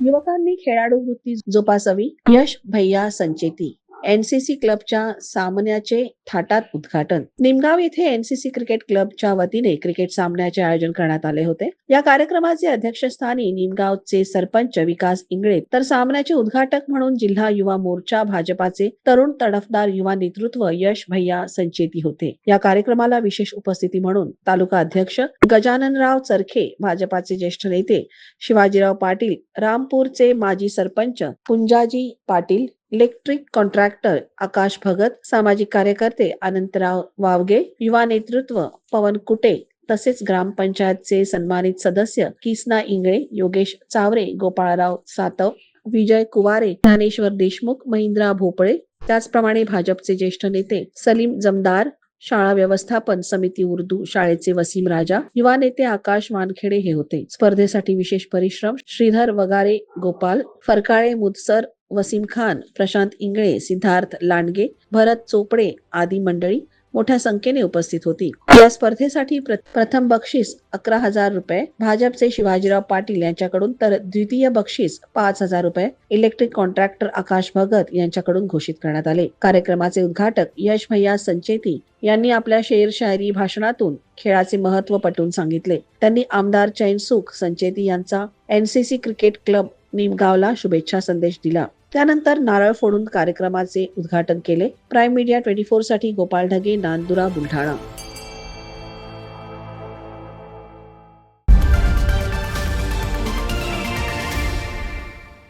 युवकांनी खेळाडू वृत्ती जोपासावी. यश भैया संचेती. एनसीसी क्लबच्या सामन्याचे थाटात उद्घाटन. निमगाव येथे एनसीसी क्रिकेट क्लबच्या वतीने क्रिकेट सामन्याचे आयोजन करण्यात आले होते. या कार्यक्रमाचे अध्यक्षस्थानी निमगावचे सरपंच विकास इंगळे. तर सामन्याचे उद्घाटक म्हणून जिल्हा युवा मोर्चा भाजपाचे तरुण तडफदार युवा नेतृत्व यश भैया संचेती होते. या कार्यक्रमाला विशेष उपस्थिती म्हणून तालुका अध्यक्ष गजाननराव चरखे भाजपाचे ज्येष्ठ नेते शिवाजीराव पाटील रामपूरचे माजी सरपंच पुंजाजी पाटील इलेक्ट्रिक कॉन्ट्रॅक्टर आकाश भगत सामाजिक कार्यकर्ते अनंतराव वावगे युवा नेतृत्व पवन कुटे तसेच ग्रामपंचायतचे सन्मानित सदस्य किसना इंगळे योगेश चावरे गोपाळराव सातव विजय कुवारे ज्ञानेश्वर देशमुख महिंद्रा भोपळे त्याचप्रमाणे भाजपचे ज्येष्ठ नेते सलीम जमदार शाळा व्यवस्थापन समिती उर्दू शाळेचे वसीम राजा युवा नेते आकाश वानखेडे हे होते. स्पर्धेसाठी विशेष परिश्रम श्रीधर वगारे गोपाल फरकाळे मुदसर वसीम खान प्रशांत इंगळे सिद्धार्थ लांडगे भरत चोपडे आदी मंडळी मोठ्या संख्येने उपस्थित होती. या स्पर्धेसाठी प्रथम बक्षीस अकरा हजार रुपये भाजपचे शिवाजीराव पाटील यांच्याकडून तर द्वितीय बक्षीस पाच हजार रुपये इलेक्ट्रिक कॉन्ट्रॅक्टर आकाश भगत यांच्याकडून घोषित करण्यात आले. कार्यक्रमाचे उद्घाटक यश भैया संचेती यांनी आपल्या शेर शायरी भाषणातून खेळाचे महत्त्व पटवून सांगितले. त्यांनी आमदार चैनसुख संचेती यांचा एनसीसी क्रिकेट क्लब निमगावला शुभेच्छा संदेश दिला. त्यानंतर नारळ फोडून कार्यक्रमाचे उद्घाटन केले. प्राईम मीडिया ट्वेंटी फोरसाठी गोपाळ ढगे नांदुरा बुलढाणा.